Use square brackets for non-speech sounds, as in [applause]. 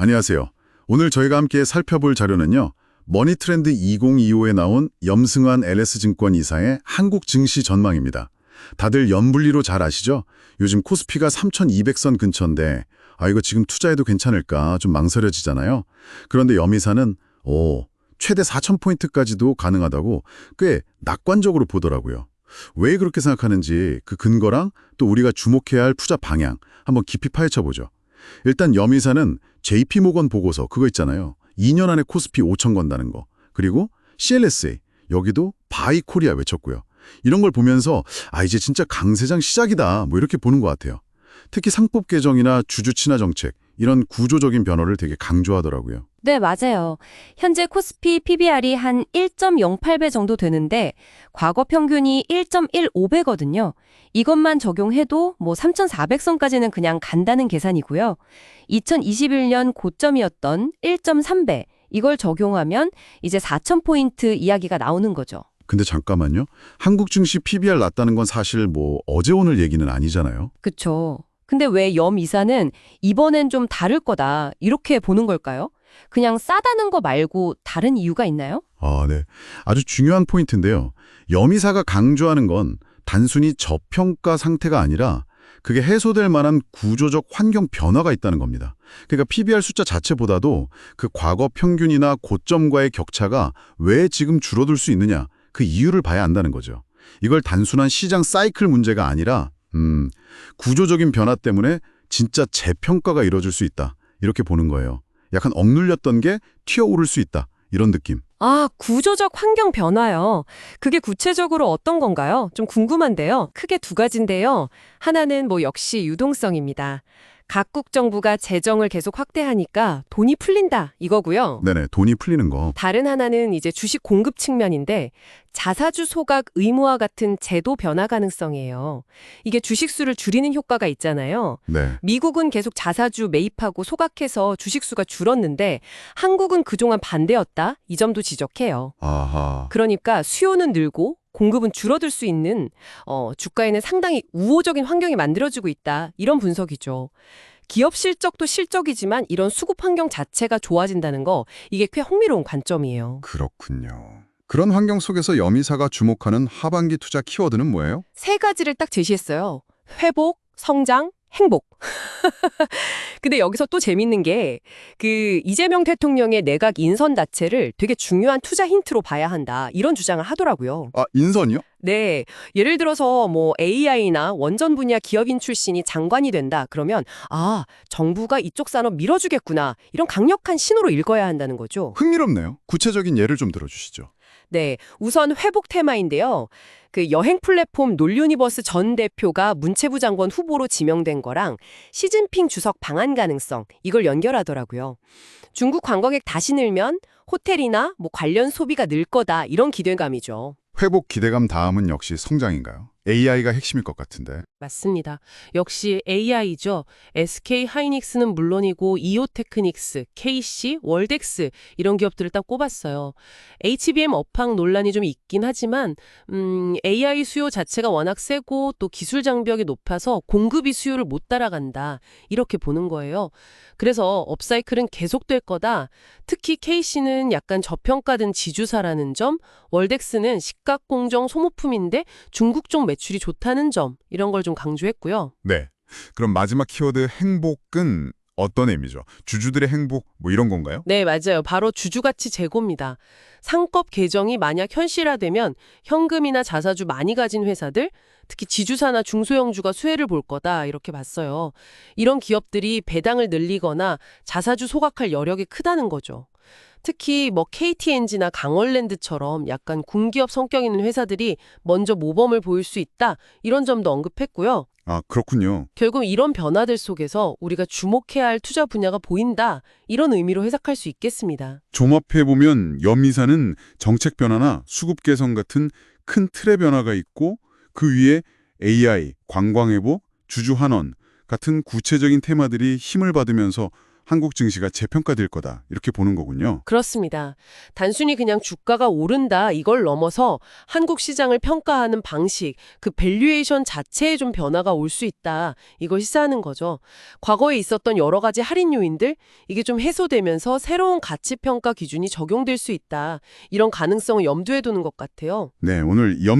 안녕하세요. 오늘 저희가 함께 살펴볼 자료는요. 머니트렌드 2025에 나온 염승환 LS증권 이사의 한국 증시 전망입니다. 다들 연분리로 잘 아시죠? 요즘 코스피가 3,200선 근처인데 아 이거 지금 투자해도 괜찮을까 좀 망설여지잖아요. 그런데 염이사는 오 최대 4,000포인트까지도 가능하다고 꽤 낙관적으로 보더라고요. 왜 그렇게 생각하는지 그 근거랑 또 우리가 주목해야 할 투자 방향 한번 깊이 파헤쳐보죠. 일단 염이사는 JP모건 보고서 그거 있잖아요. 2년 안에 코스피 5천 건다는 거. 그리고 CLSA 여기도 바이 코리아 외쳤고요. 이런 걸 보면서 아 이제 진짜 강세장 시작이다 뭐 이렇게 보는 것 같아요. 특히 상법 개정이나 주주 친화 정책 이런 구조적인 변화를 되게 강조하더라고요. 네, 맞아요. 현재 코스피 PBR이 한 1.08배 정도 되는데 과거 평균이 1.15배거든요. 이것만 적용해도 뭐 3,400선까지는 그냥 간다는 계산이고요. 2021년 고점이었던 1.3배 이걸 적용하면 이제 4,000포인트 이야기가 나오는 거죠. 근데 잠깐만요. 한국 증시 PBR 낮다는 건 사실 뭐 어제 오늘 얘기는 아니잖아요. 그쵸. 근데 왜 염 이사는 이번엔 좀 다를 거다 이렇게 보는 걸까요? 그냥 싸다는 거 말고 다른 이유가 있나요? 아, 네. 아주 중요한 포인트인데요. 염이사가 강조하는 건 단순히 저평가 상태가 아니라 그게 해소될 만한 구조적 환경 변화가 있다는 겁니다. 그러니까 PBR 숫자 자체보다도 그 과거 평균이나 고점과의 격차가 왜 지금 줄어들 수 있느냐 그 이유를 봐야 한다는 거죠. 이걸 단순한 시장 사이클 문제가 아니라 음, 구조적인 변화 때문에 진짜 재평가가 이루어질 수 있다. 이렇게 보는 거예요. 약간 억눌렸던 게 튀어오를 수 있다. 이런 느낌. 아, 구조적 환경 변화요. 그게 구체적으로 어떤 건가요? 좀 궁금한데요. 크게 두 가지인데요. 하나는 뭐 역시 유동성입니다. 각국 정부가 재정을 계속 확대하니까 돈이 풀린다 이거고요. 네네, 돈이 풀리는 거. 다른 하나는 이제 주식 공급 측면인데 자사주 소각 의무화 같은 제도 변화 가능성이에요. 이게 주식 수를 줄이는 효과가 있잖아요. 네. 미국은 계속 자사주 매입하고 소각해서 주식 수가 줄었는데 한국은 그동안 반대였다. 이 점도 지적해요. 아하. 그러니까 수요는 늘고 공급은 줄어들 수 있는 어, 주가에는 상당히 우호적인 환경이 만들어지고 있다. 이런 분석이죠. 기업 실적도 실적이지만 이런 수급 환경 자체가 좋아진다는 거 이게 꽤 흥미로운 관점이에요. 그렇군요. 그런 환경 속에서 염이사가 주목하는 하반기 투자 키워드는 뭐예요? 세 가지를 딱 제시했어요. 회복, 성장, 행복. [laughs] 근데 여기서 또 재밌는 게 그 이재명 대통령의 내각 인선 자체를 되게 중요한 투자 힌트로 봐야 한다. 이런 주장을 하더라고요. 아, 인선이요? 네. 예를 들어서 뭐 AI나 원전 분야 기업인 출신이 장관이 된다. 그러면 아, 정부가 이쪽 산업 밀어주겠구나. 이런 강력한 신호로 읽어야 한다는 거죠. 흥미롭네요. 구체적인 예를 좀 들어주시죠. 네. 우선 회복 테마인데요. 그 여행 플랫폼 놀유니버스 전 대표가 문체부 장관 후보로 지명된 거랑 시진핑 주석 방한 가능성 이걸 연결하더라고요. 중국 관광객 다시 늘면 호텔이나 뭐 관련 소비가 늘 거다 이런 기대감이죠. 회복 기대감 다음은 역시 성장인가요? AI가 핵심일 것 같은데. 맞습니다. 역시 AI죠. SK 하이닉스는 물론이고 이오테크닉스, KC, 월덱스 이런 기업들을 딱 꼽았어요. HBM 업황 논란이 좀 있긴 하지만 음, AI 수요 자체가 워낙 세고 또 기술 장벽이 높아서 공급이 수요를 못 따라간다. 이렇게 보는 거예요. 그래서 업사이클은 계속될 거다. 특히 KC는 약간 저평가된 지주사라는 점, 월덱스는 시각공정 소모품인데 중국 쪽 매출 이 좋다는 점 이런 걸 좀 강조했고요. 네. 그럼 마지막 키워드 행복은 어떤 의미죠? 주주들의 행복 뭐 이런 건가요? 네, 맞아요. 바로 주주가치 재고입니다. 상법 개정이 만약 현실화되면 현금이나 자사주 많이 가진 회사들, 특히 지주사나 중소형주가 수혜를 볼 거다 이렇게 봤어요. 이런 기업들이 배당을 늘리거나 자사주 소각할 여력이 크다는 거죠. 특히 뭐 KTNG나 강원랜드처럼 약간 군기업 성격 있는 회사들이 먼저 모범을 보일 수 있다 이런 점도 언급했고요. 아, 그렇군요. 결국 이런 변화들 속에서 우리가 주목해야 할 투자 분야가 보인다 이런 의미로 해석할 수 있겠습니다. 종합해보면 염이사는 정책 변화나 수급 개선 같은 큰 틀의 변화가 있고 그 위에 AI, 관광회복, 주주 환원 같은 구체적인 테마들이 힘을 받으면서 한국 증시가 재평가될 거다. 이렇게 보는 거군요. 그렇습니다. 단순히 그냥 주가가 오른다 이걸 넘어서 한국 시장을 평가하는 방식, 그 밸류에이션 자체에 좀 변화가 올 수 있다. 이걸 시사하는 거죠. 과거에 있었던 여러 가지 할인 요인들 이게 좀 해소되면서 새로운 가치 평가 기준이 적용될 수 있다. 이런 가능성을 염두에 두는 것 같아요. 네, 오늘 염